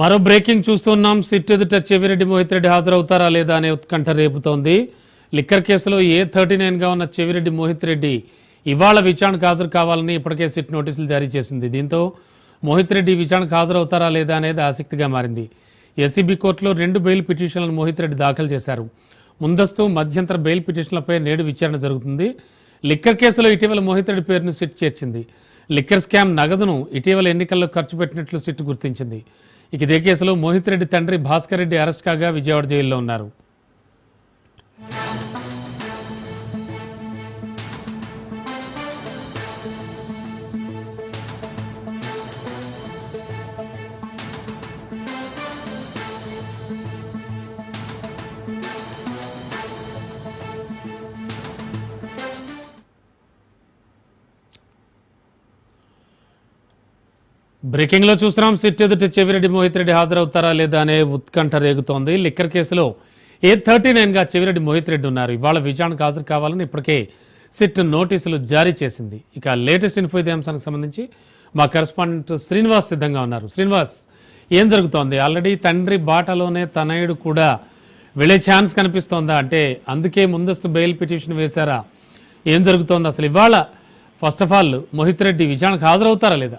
మరో బ్రేకింగ్ చూస్తున్నాం. సిట్ ఎదుట చెవిరెడ్డి మోహిత్ రెడ్డి హాజరవుతారా లేదా అనే ఉత్కంఠ రేపుతోంది. లిక్కర్ కేసులో ఏ థర్టీ నైన్గా ఉన్న చెవిరెడ్డి మోహిత్ రెడ్డి ఇవాళ విచారణకు హాజరు కావాలని ఇప్పటికే సిట్ నోటీసులు జారీ చేసింది. దీంతో మోహిత్ రెడ్డి విచారణకు హాజరవుతారా లేదా అనేది ఆసక్తిగా మారింది. ఎస్సీబీ కోర్టులో రెండు బెయిల్ పిటిషన్లను మోహిత్ రెడ్డి దాఖలు చేశారు. ముందస్తు మధ్యంతర బెయిల్ పిటిషన్లపై నేడు విచారణ జరుగుతుంది. లిక్కర్ కేసులో ఇటీవల మోహిత్ రెడ్డి పేరును సిట్ చేర్చింది. లిక్కర్ స్కామ్ నగదును ఇటీవల ఎన్నికల్లో ఖర్చు పెట్టినట్లు సిట్ గుర్తించింది. ఇక ఇదే కేసులో మోహిత్ రెడ్డి తండ్రి భాస్కర్ రెడ్డి అరెస్ట్ కాగా విజయవాడ జైల్లో ఉన్నారు బ్రేకింగ్లో చూస్తున్నాం. సిట్ ఎదుట చెవిరెడ్డి మోహిత్ రెడ్డి హాజరవుతారా లేదా అనే ఉత్కంఠ రేగుతోంది. లిక్కర్ కేసులో ఏ థర్టీ గా చెవిరెడ్డి మోహిత్ రెడ్డి ఉన్నారు. ఇవాళ విచారణకు హాజరు కావాలని ఇప్పటికే సిట్ నోటీసులు జారీ చేసింది. ఇక లేటెస్ట్ ఇన్ఫో ఇదే అంశానికి సంబంధించి మా కరెస్పాండెంట్ శ్రీనివాస్ సిద్ధంగా ఉన్నారు. శ్రీనివాస్ ఏం జరుగుతోంది? ఆల్రెడీ తండ్రి బాటలోనే తనయుడు కూడా వెళ్ళే ఛాన్స్ కనిపిస్తోందా? అంటే అందుకే ముందస్తు బెయిల్ పిటిషన్ వేశారా? ఏం జరుగుతోంది అసలు? ఇవాళ first of all Mohit Reddy విచారణకు హాజరవుతారా లేదా?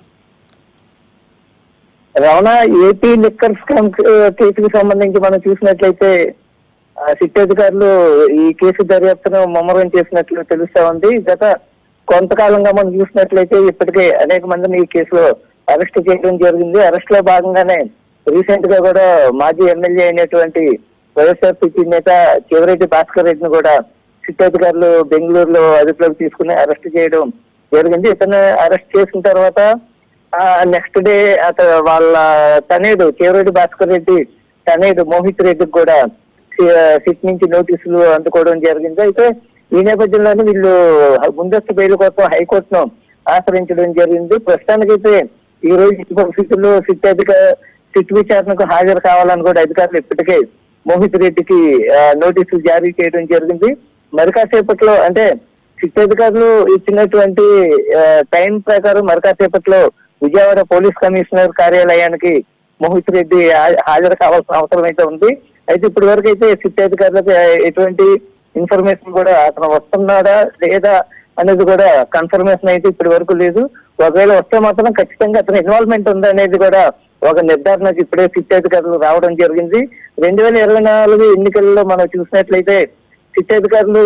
రమణ ఏపీ లిక్కర్ స్కామ్ కేసుకి సంబంధించి మనం చూసినట్లయితే సిట్ అధికారులు ఈ కేసు దర్యాప్తును ముమ్మరం చేసినట్లు తెలుస్తా ఉంది. గత కొంతకాలంగా మనం చూసినట్లయితే ఇప్పటికే అనేక మందిని ఈ కేసులో అరెస్ట్ చేయడం జరిగింది. అరెస్ట్లో భాగంగానే రీసెంట్గా కూడా మాజీ ఎమ్మెల్యే అయినటువంటి వైఎస్ఆర్సీపీ నేత చివరెడ్డి భాస్కర్ రెడ్డిని కూడా సిట్ అధికారులు బెంగళూరులో అదుపులోకి తీసుకుని అరెస్ట్ చేయడం జరిగింది. ఇతను అరెస్ట్ చేసిన తర్వాత నెక్స్ట్ డే అతను వాళ్ళ తనేడు చేవరెడ్డి భాస్కర్ రెడ్డి తనేడు మోహిత్ రెడ్డికి కూడా సిట్ నుంచి నోటీసులు అందుకోవడం జరిగింది. అయితే ఈ నేపథ్యంలోనే వీళ్ళు ముందస్తు బెయిల్ కోసం హైకోర్టును ఆశ్రయించడం జరిగింది. ప్రస్తుతానికైతే ఈ రోజు ఈ పరిస్థితుల్లో సిట్ అధిక సిట్ విచారణకు హాజరు కావాలని కూడా అధికారులు ఇప్పటికే మోహిత్ రెడ్డికి నోటీసులు జారీ చేయడం జరిగింది. మరి కాసేపట్లో అంటే సిట్ అధికారులు ఇచ్చినటువంటి టైం ప్రకారం మరి కాసేపట్లో విజయవాడ పోలీస్ కమిషనర్ కార్యాలయానికి మోహిత్ రెడ్డి హాజరు కావాల్సిన అవసరం అయితే ఉంది. అయితే ఇప్పటి వరకు అయితే సిట్ అధికారులకు ఎటువంటి ఇన్ఫర్మేషన్ కూడా అతను వస్తున్నాడా లేదా అనేది కూడా కన్ఫర్మేషన్ అయితే ఇప్పటి వరకు లేదు. ఒకవేళ వస్తే మాత్రం ఖచ్చితంగా అతని ఇన్వాల్వ్మెంట్ ఉంది అనేది కూడా ఒక నిర్ధారణకు ఇప్పుడే సిట్ అధికారులు రావడం జరిగింది. రెండు వేల ఇరవై నాలుగు ఎన్నికల్లో మనం చూసినట్లయితే సిట్ అధికారులు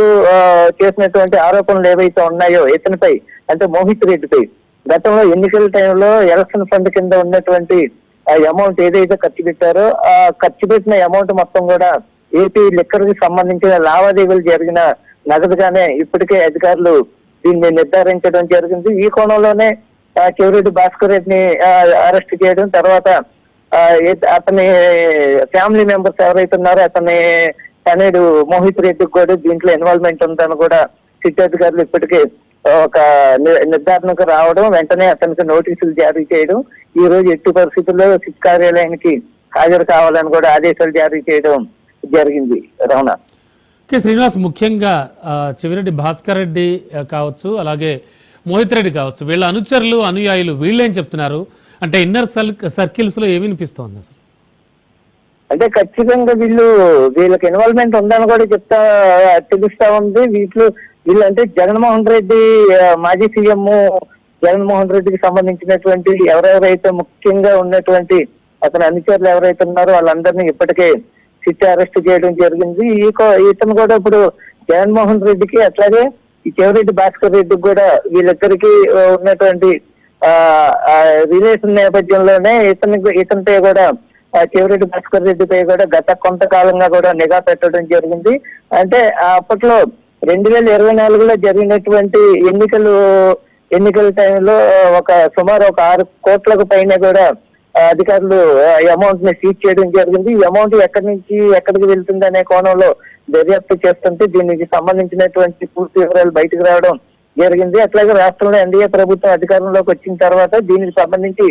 చేసినటువంటి ఆరోపణలు ఏవైతే ఉన్నాయో ఇతనిపై అంటే మోహిత్ రెడ్డిపై గతంలో ఎన్నికల టైంలో ఎలక్షన్ ఫండ్ కింద ఉన్నటువంటి ఆ అమౌంట్ ఏదైతే ఖర్చు పెట్టారో ఆ ఖర్చు పెట్టిన అమౌంట్ మొత్తం కూడా ఏపీ లిక్కర్కి సంబంధించిన లావాదేవీలు జరిగిన నగదుగానే ఇప్పటికే అధికారులు దీన్ని నిర్ధారించడం జరిగింది. ఈ కోణంలోనే చెవిరెడ్డి భాస్కర్ రెడ్డిని అరెస్ట్ చేయడం తర్వాత అతని ఫ్యామిలీ మెంబర్స్ ఎవరైతే ఉన్నారో అతని తనేడు మోహిత్ రెడ్డికి కూడా దీంట్లో ఇన్వాల్వ్మెంట్ ఉందని కూడా సిటీ అధికారులు ఇప్పటికే ఒక నిర్ధారణకు రావడం వెంటనే అతనికి నోటీసులు జారీ చేయడం ఈ రోజు ఎట్టి పరిస్థితుల్లో సిట్ కార్యాలయానికి హాజరు కావాలని కూడా ఆదేశాలు జారీ చేయడం జరిగింది రమణ. శ్రీనివాస్ ముఖ్యంగా చెవిరెడ్డి భాస్కర్ రెడ్డి కావచ్చు అలాగే మోహిత్ రెడ్డి కావచ్చు వీళ్ళ అనుచరులు అనుయాయులు వీళ్ళేం చెప్తున్నారు. అంటే ఇన్నర్ సల్ సర్కిల్స్లో ఏమి వినిపిస్తోంది అసలు? అంటే ఖచ్చితంగా వీళ్ళు వీళ్ళకి ఇన్వాల్వ్మెంట్ ఉందని కూడా చెప్తా తెలుస్తా ఉంది. వీళ్ళు వీళ్ళు అంటే జగన్మోహన్ రెడ్డి మాజీ సీఎం జగన్మోహన్ రెడ్డికి సంబంధించినటువంటి ఎవరెవరైతే ముఖ్యంగా ఉన్నటువంటి అతని అనుచరులు ఎవరైతే ఉన్నారో వాళ్ళందరినీ ఇప్పటికే సిట్ అరెస్ట్ చేయడం జరిగింది. ఈ ఇతను కూడా ఇప్పుడు జగన్మోహన్ రెడ్డికి అట్లాగే ఈ చెవిరెడ్డి భాస్కర్ రెడ్డికి కూడా వీళ్ళిద్దరికి ఆ, ఉన్నటువంటి రిలేషన్ నేపథ్యంలోనే ఇతనికి ఇతనిపై కూడా చెవిరెడ్డి భాస్కర్ రెడ్డిపై కూడా గత కొంతకాలంగా కూడా నిఘా పెట్టడం జరిగింది. అంటే అప్పట్లో రెండు వేల ఇరవై నాలుగులో జరిగినటువంటి ఎన్నికలు ఎన్నికల టైంలో ఒక సుమారు ఒక ఆరు కోట్లకు పైన కూడా అధికారులు అమౌంట్ని సీజ్ చేయడం జరిగింది. ఈ అమౌంట్ ఎక్కడి నుంచి ఎక్కడికి వెళ్తుంది అనే కోణంలో దర్యాప్తు చేస్తుంటే దీనికి సంబంధించినటువంటి పూర్తి వివరాలు బయటకు రావడం జరిగింది. అట్లాగే రాష్ట్రంలో ఎన్డీఏ ప్రభుత్వం అధికారంలోకి వచ్చిన తర్వాత దీనికి సంబంధించి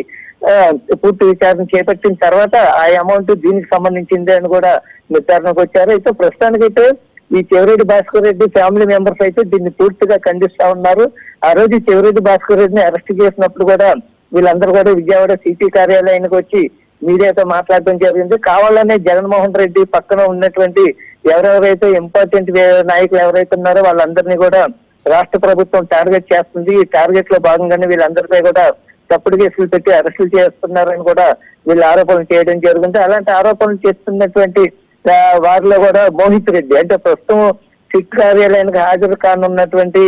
పూర్తి విచారణ చేపట్టిన తర్వాత ఆ అమౌంట్ దీనికి సంబంధించింది అని కూడా నిర్ధారణకు వచ్చారు. అయితే ప్రస్తుతానికైతే ఈ చెవిరెడ్డి భాస్కర్ రెడ్డి ఫ్యామిలీ మెంబర్స్ అయితే దీన్ని పూర్తిగా ఖండిస్తా ఉన్నారు. ఆ రోజు చెవిరెడ్డి భాస్కర్ రెడ్డిని అరెస్ట్ చేసినప్పుడు కూడా వీళ్ళందరూ కూడా విజయవాడ సిటీ కార్యాలయానికి వచ్చి మీడియాతో మాట్లాడడం జరిగింది. కావాలనే జగన్మోహన్ రెడ్డి పక్కన ఉన్నటువంటి ఎవరెవరైతే ఇంపార్టెంట్ నాయకులు ఎవరైతే ఉన్నారో వాళ్ళందరినీ కూడా రాష్ట్ర ప్రభుత్వం టార్గెట్ చేస్తుంది. ఈ టార్గెట్లో భాగంగానే వీళ్ళందరిపై కూడా తప్పుడు కేసులు పెట్టి అరెస్టులు చేస్తున్నారని కూడా వీళ్ళు ఆరోపణలు చేయడం జరిగింది అలాంటి ఆరోపణలు చేస్తున్నటువంటి వారిలో కూడా మోహిత్ రెడ్డి. అంటే ప్రస్తుతం సిట్ కార్యాలయానికి హాజరు కానున్నటువంటి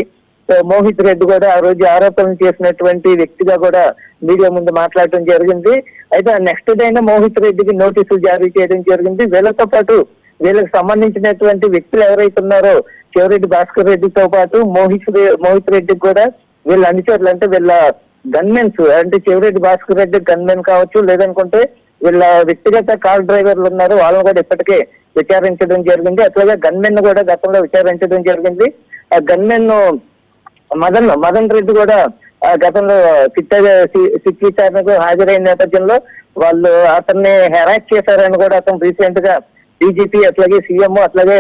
మోహిత్ రెడ్డి కూడా ఆ రోజు ఆరోపణలు చేసినటువంటి వ్యక్తిగా కూడా మీడియా ముందు మాట్లాడటం జరిగింది. అయితే నెక్స్ట్ డే అయినా మోహిత్ రెడ్డికి నోటీసులు జారీ చేయడం జరిగింది. వీళ్ళతో పాటు వీళ్ళకి సంబంధించినటువంటి వ్యక్తులు ఎవరైతే ఉన్నారో చెవిరెడ్డి భాస్కర్ రెడ్డితో పాటు మోహిత్ మోహిత్ రెడ్డికి కూడా వీళ్ళ అనుచరులు అంటే వీళ్ళ గన్మెన్స్ అంటే చెవిరెడ్డి భాస్కర్ రెడ్డి గన్మెన్ కావచ్చు లేదనుకుంటే వీళ్ళ వ్యక్తిగత కార్ డ్రైవర్లు ఉన్నారు వాళ్ళని కూడా ఇప్పటికే విచారించడం జరిగింది అట్లాగే గన్మెన్ కూడా గతంలో విచారించడం జరిగింది ఆ గన్మెన్ మదన్ మదన్ రెడ్డి కూడా గతంలో సిట్ సిట్ విచారణకు హాజరైన నేపథ్యంలో వాళ్ళు అతన్ని హెరాక్ చేశారని కూడా అతను రీసెంట్గా డీజీపీ అట్లాగే సీఎం అట్లాగే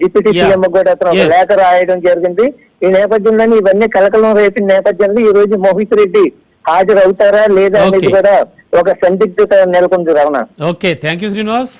డిప్యూటీ. సీఎం కూడా అతను. లేఖ రాయడం జరిగింది ఈ నేపథ్యంలోనే ఇవన్నీ కలకలం రేపిన నేపథ్యంలో ఈ రోజు మోహిత్ రెడ్డి హాజరవుతారా లేదా అనేది. కూడా ఒక సందిగ్ధత నెలకొంది Ramana okay thank you Srinivas